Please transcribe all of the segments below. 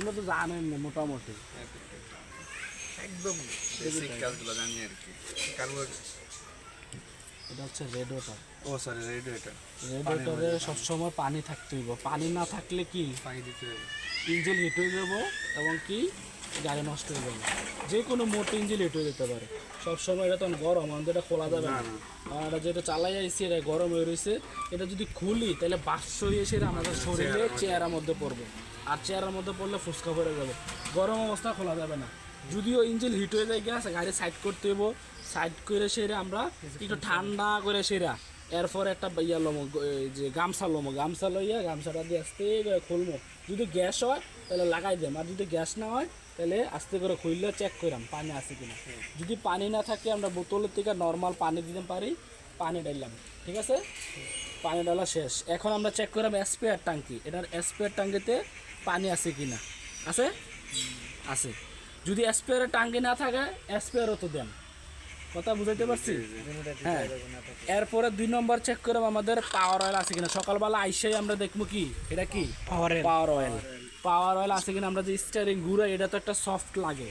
আমরা তো জানেন না মোটামুটি। একদম বেসিক কাজগুলো জানি আর কি। কার্বো এটা হচ্ছে রেডিওটার ও সরি রেডিওটার রেডিওটারে সবসময় পানি থাকতে হইব। পানি না থাকলে কি? পানি দিতে হবে ইঞ্জিন হিট হয়ে যাব এবং কি? গাড়ি নষ্ট হয়ে যাবে। যে কোনো মোট ইঞ্জিন হিট হয়ে যেতে পারে। সবসময় এটা তখন গরম আমাদের এটা খোলা যাবে না। আর এটা যেটা চালাই আইছি এটা গরম হয়ে রয়েছে এটা যদি খুলি তাহলে বাষ্প এসে আমাদের শরীরে চেয়ারের মধ্যে পড়বে। আর চেয়ারের মধ্যে পড়লে ফুসকা পড়ে যাবে। গরম অবস্থা খোলা যাবে না। যদিও ইঞ্জিন হিট হয়ে যায় গ্যাস গাড়ি সাইড করতে হইব। সাইড করে সেরে আমরা একটু ঠান্ডা করে সেরা। এরপর একটা ইয়া লমো যে গামছা লমো গামছা লইয়া গামছাটা দিয়ে আস্তে করে খুলবো যদি গ্যাস হয়, তাহলে লাগাই দেম আর যদি গ্যাস না হয়, তাহলে আস্তে করে খুললে চেক করাম পানি আছে কিনা। যদি পানি না থাকে, আমরা বোতলের থেকে নর্মাল পানি দিতে পারি, পানি ডাইলাম ঠিক আছে? পানি ডালা শেষ। এখন আমরা চেক করলাম স্পেয়ার ট্যাঙ্কি এটার স্পেয়ার ট্যাঙ্কিতে পানি আছে কিনা। আছে? আছে। যদি স্পেয়ারের ট্যাঙ্কি না থাকে স্পেয়ারও তো দেন। কথা বুঝাইতে পারছি? হ্যাঁ। এরপরে দুই নম্বর চেক করব আমাদের পাওয়ার অয়েল আছে কিনা? সকালবেলা আইসাই আমরা দেখব কি? এটা কি? পাওয়ার পাওয়ার অয়েল পাওয়ার অয়েল আছে কিনা? আমরা যে স্টারিং ঘুরে এটা তো একটা সফট লাগে।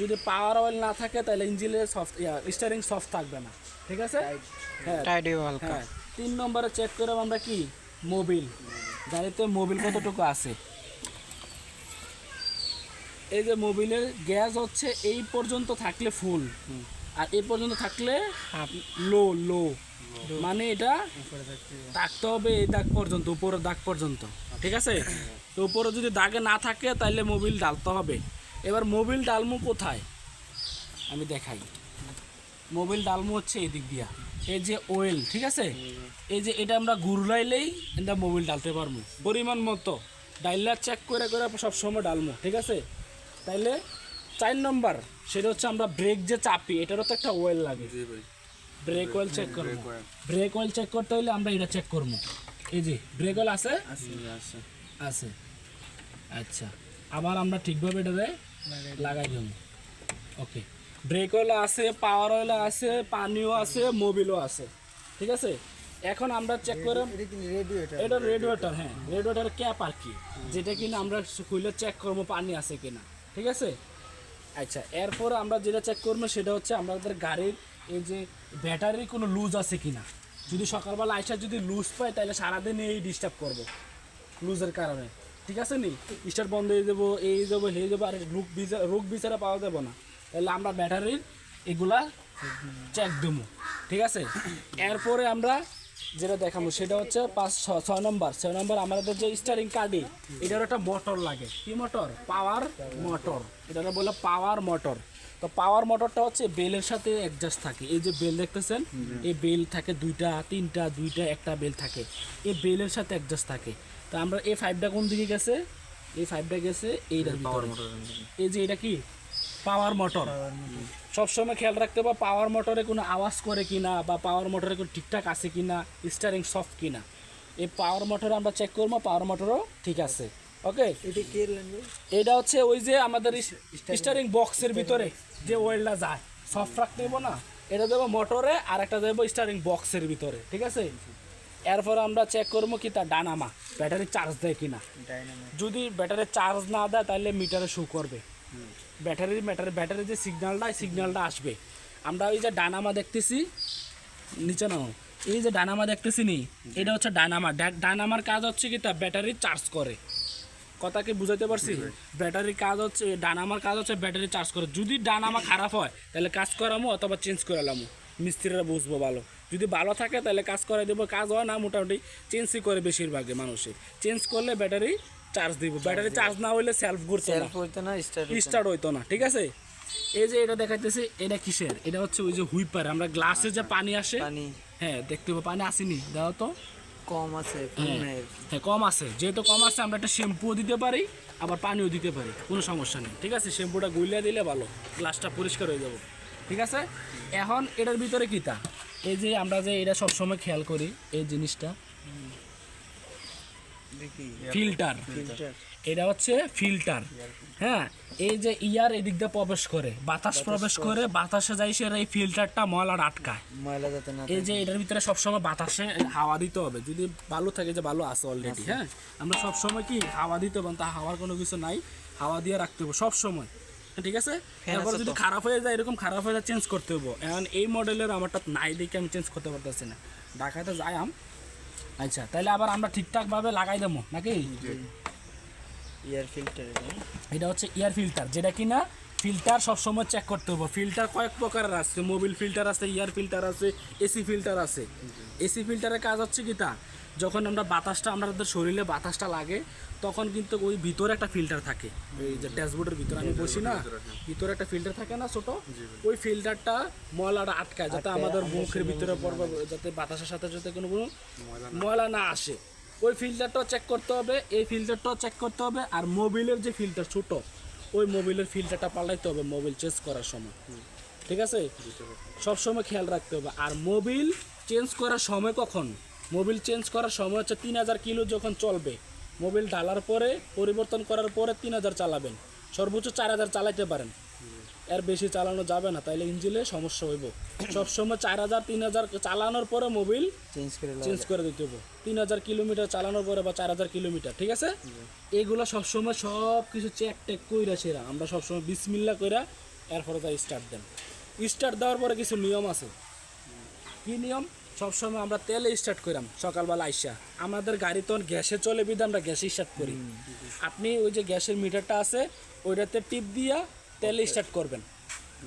যদি পাওয়ার অয়েল না থাকে তাহলে ইঞ্জিনের সফট স্টারিং সফট থাকবে না। ঠিক আছে? হ্যাঁ। হ্যাঁ। তিন নম্বরে চেক করব আমরা কি? মোবিল গাড়িতে মোবিল কতটুকু আছে? এই যে মোবিলের গ্যাস হচ্ছে এই পর্যন্ত থাকলে ফুল আর এই পর্যন্ত থাকলে লো লো। মানে এটা থাকতে হবে এই দাগ পর্যন্ত উপরের দাগ পর্যন্ত। ঠিক আছে? তো উপরে যদি দাগে না থাকে তাহলে মোবিল ডালতে হবে। এবার মোবিল ডালমু কোথায়? আমি দেখাই। মোবিল ডালমু হচ্ছে এই দিক দিয়া। এই যে ওয়েল ঠিক আছে? এই যে এটা আমরা ঘুরলাইলেই এটা মোবিল ডালতে পারব পরিমাণ মতো। ডাইলার চেক করে করে সব সময় ডালমু ঠিক আছে? তাইলে চার নম্বর সেটা হচ্ছে আমরা ব্রেক যে চাপি এটারও তো একটা ওয়েল লাগে। ব্রেক অয়েল চেক করব। ব্রেক অয়েল চেক করতে হলে আমরা এটা চেক করব। এই যে ব্রেক অয়েল আছে? আছে আছে। আচ্ছা আবার আমরা ঠিকভাবে এটাতে লাগাই দেবো। ওকে ব্রেক অয়েল আছে পাওয়ার অয়েল আছে পানিও আছে মোবিলও আছে। ঠিক আছে? এখন আমরা চেক করে এটা রেডিওটার হ্যাঁ। রেডিওটার ক্যাপ আর কি। যেটা কিনা আমরা খুলে চেক করব পানি আছে কিনা। ঠিক আছে? আচ্ছা এরপরে আমরা যেটা চেক করব সেটা হচ্ছে আমাদের গাড়ির এই যে ব্যাটারির কোনো লুজ আছে কি না যদি সকালবেলা আইসা যদি লুজ পাই তাহলে সারাদিন এই ডিস্টার্ব করব লুজের কারণে। ঠিক আছে নি? স্টার বন্ধ হয়ে যাব, এই যাব হয়ে যাব, আর রোগ বিচার রোগ বিচারা পাওয়া যাবে না। তাহলে আমরা ব্যাটারির এগুলা চেক দেবো। ঠিক আছে? এরপরে আমরা যেটা দেখাবো সেটা হচ্ছে পাঁচ ছয় নম্বর। ছয় নম্বর আমাদের যে স্টারিং কার্ডে এটার একটা মোটর লাগে। কি মোটর পাওয়ার মোটর এটা বলে পাওয়ার মোটর তো পাওয়ার মোটরটা হচ্ছে বেলের সাথে অ্যাডজাস্ট থাকে। এই যে বেল দেখতেছেন এই বেল থাকে দুইটা তিনটা দুইটা একটা বেল থাকে। এই বেলের সাথে অ্যাডজাস্ট থাকে। তো আমরা এই ফাইভটা কোন দিকে গেছে? এই ফাইভটা গেছে এইটার ভিতরে। এই যে এটা কি? Power motor. সবসময় খেয়াল রাখতে হবে পাওয়ার মোটরে কোনো আওয়াজ করে কিনা বা পাওয়ার মোটরে কোনো ঠিকঠাক আছে কিনা স্টারিং সফট কিনা। এই পাওয়ার মোটরে আমরা চেক করব পাওয়ার মোটরও ঠিক আছে। ওকে এটা হচ্ছে ওই যে আমাদের স্টারিং বক্সের ভিতরে যে ওয়েলটা যায় সফট রাখতে দেবো না। এটা দেবো মোটরে আর একটা দেবো স্টারিং বক্সের ভিতরে ঠিক আছে? এরপর আমরা চেক করব কি তার ডানামা ব্যাটারি চার্জ দেয় কিনা। যদি ব্যাটারি চার্জ না দেয় তাহলে মিটারে শো করবে। ব্যাটারির ব্যাটারি ব্যাটারির যে সিগন্যালটা সিগন্যালটা আসবে। আমরা ওই যে ডানামা দেখতেছি নিচে নাও এই যে ডানামা দেখতেছি নি এটা হচ্ছে ডানামা। ডানামার কাজ হচ্ছে কি তা ব্যাটারি চার্জ করে। কথা কি বুঝাতে পারছি। ব্যাটারির কাজ হচ্ছে ডানামার কাজ হচ্ছে ব্যাটারি চার্জ করে। যদি ডানামা খারাপ হয় তাহলে কাজ করামো অথবা চেঞ্জ করালামো মিস্ত্রিরা বুঝব ভালো। যদি ভালো থাকে তাহলে কাজ করে দেবো। কাজ হয় না মোটামুটি চেঞ্জই করে বেশিরভাগে মানুষে চেঞ্জ করলে ব্যাটারি চার্জ দিব। ব্যাটারি চার্জ না হইলে সেলফ ঘুরছে না। হইতো না স্টার স্টার্ট হইতো না ঠিক আছে? এই যে এটা দেখাইতেছে এটা কিসের? এটা হচ্ছে ওই যে হুইপার আমরা গ্লাসে যে পানি আসে পানি। হ্যাঁ দেখতে পাবো পানি আসেনি দাও তো। কম আছে হ্যাঁ হ্যাঁ কম আছে। যেহেতু কম আছে আমরা একটা শ্যাম্পুও দিতে পারি আবার পানিও দিতে পারি কোনো সমস্যা নেই ঠিক আছে? শ্যাম্পুটা গুলিয়ে দিলে ভালো গ্লাসটা পরিষ্কার হয়ে যাব ঠিক আছে? এখন এটার ভিতরে কিতা এই যে আমরা যে এটা সবসময় খেয়াল করি এই জিনিসটা। ফিল্টার। এটা হচ্ছে ফিল্টার। হ্যাঁ এই যে ইয়ার এদিক দিয়ে প্রবেশ করে বাতাস প্রবেশ করে। বাতাসে যাই সে এই ফিল্টারটা ময়লার আটকায়। ময়লা যাতে না এই যে এটার ভিতরে সবসময় বাতাসে হাওয়া দিতে হবে। যদি থাকে যে আছে অলরেডি হ্যাঁ? আমরা সবসময় কি হাওয়া দিতে হবে? তা হাওয়ার কোনো কিছু নাই। হাওয়া দিয়ে রাখতে হবে সবসময়। ঠিক আছে? এরপর যদি খারাপ হয়ে যায় এরকম খারাপ হয়ে যায় চেঞ্জ করতে হবে। এখন এই মডেলের আমারটা নাই দেখে আমি চেঞ্জ করতে পারতেছি না। ঢাকাতে যাই আম আচ্ছা তাহলে আবার আমরা ঠিকঠাকভাবে লাগাই দেবো নাকি? ইয়ার ফিল্টার এটা হচ্ছে এয়ার ফিল্টার যেটা কিনা ফিল্টার সবসময় চেক করতে হবে। ফিল্টার কয়েক প্রকারের আছে। মোবিল ফিল্টার আছে এয়ার ফিল্টার আছে এসি ফিল্টার আছে। এসি ফিল্টারের কাজ হচ্ছে কি তা? যখন আমরা বাতাসটা আমাদের শরীরে বাতাসটা লাগে তখন কিন্তু ওই ভিতরে একটা ফিল্টার থাকে। এই যে ড্যাশবোর্ডের ভিতরে আমি বসি না? ভিতরে একটা ফিল্টার থাকে না ছোট? ওই ফিল্টারটা ময়লাটা আটকায় যাতে আমাদের মুখের ভিতরে পড়বে যাতে বাতাসের সাথে যাতে কোনো কোনো ময়লা না আসে। ওই ফিল্টারটাও চেক করতে হবে এই ফিল্টারটাও চেক করতে হবে আর মোবিলের যে ফিল্টার ছোট ওই মোবিলের ফিল্টারটা পাল্টাইতে হবে মোবিল চেঞ্জ করার সময়। ঠিক আছে? সব সময় খেয়াল রাখতে হবে। আর মোবিল চেঞ্জ করার সময় কখন? মোবিল চেঞ্জ করার সময় হচ্ছে তিন হাজার কিলো যখন চলবে মোবিল ঢালার পরে পরিবর্তন করার পরে তিন হাজার চালাবেন। সর্বোচ্চ চার হাজার চালাইতে পারেন। এর বেশি চালানো যাবে না তাইলে ইঞ্জিনে সমস্যা হইব। সবসময় চার হাজার তিন হাজার চালানোর পরে মোবিল চেঞ্জ করে চেঞ্জ করে দিতে হবে তিন হাজার কিলোমিটার চালানোর পরে বা চার হাজার কিলোমিটার ঠিক আছে? এগুলো সবসময় সব কিছু চেক টেক কইরা সেরা। আমরা সবসময় বিসমিল্লা কইরা এরপরে তাই স্টার্ট দেন। স্টার্ট দেওয়ার পরে কিছু নিয়ম আছে। কি নিয়ম? সবসময় আমরা তেলে স্টার্ট করাম সকালবেলা আইসা। আমাদের গাড়ি তো গ্যাসে চলে বিধে আমরা গ্যাসে স্টার্ট করি। আপনি ওই যে গ্যাসের মিটারটা আছে ওইটাতে টিপ দিয়া তেলে স্টার্ট করবেন।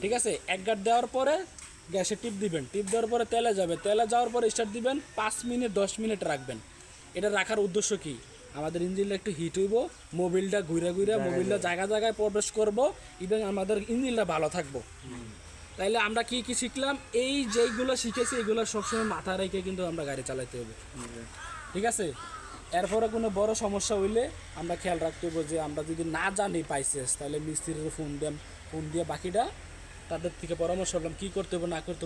ঠিক আছে? এক গাঁট দেওয়ার পরে গ্যাসে টিপ দিবেন। টিপ দেওয়ার পরে তেলে যাবে। তেলে যাওয়ার পরে স্টার্ট দিবেন। পাঁচ মিনিট দশ মিনিট রাখবেন। এটা রাখার উদ্দেশ্য কি? আমাদের ইঞ্জিনটা একটু হিট হইব মোবিলটা ঘুরে ঘুরে মোবিলটা জায়গা জায়গায় প্রবেশ করব এবং আমাদের ইঞ্জিনটা ভালো থাকব। তাইলে আমরা কি কি শিখলাম? এই যেইগুলো শিখেছি এগুলো সবসময় মাথায় রেখে কিন্তু আমরা গাড়ি চালাতে হবে। ঠিক আছে? এরপরে কোনো বড় সমস্যা হইলে আমরা খেয়াল রাখতে হবে যে আমরা যদি না জানি পাইসেস, তাহলে মিস্ত্রির ফোন দেন, ফোন দিয়ে বাকিটা তাদের থেকে পরামর্শ করলাম কী করতে হবে না করতে হবে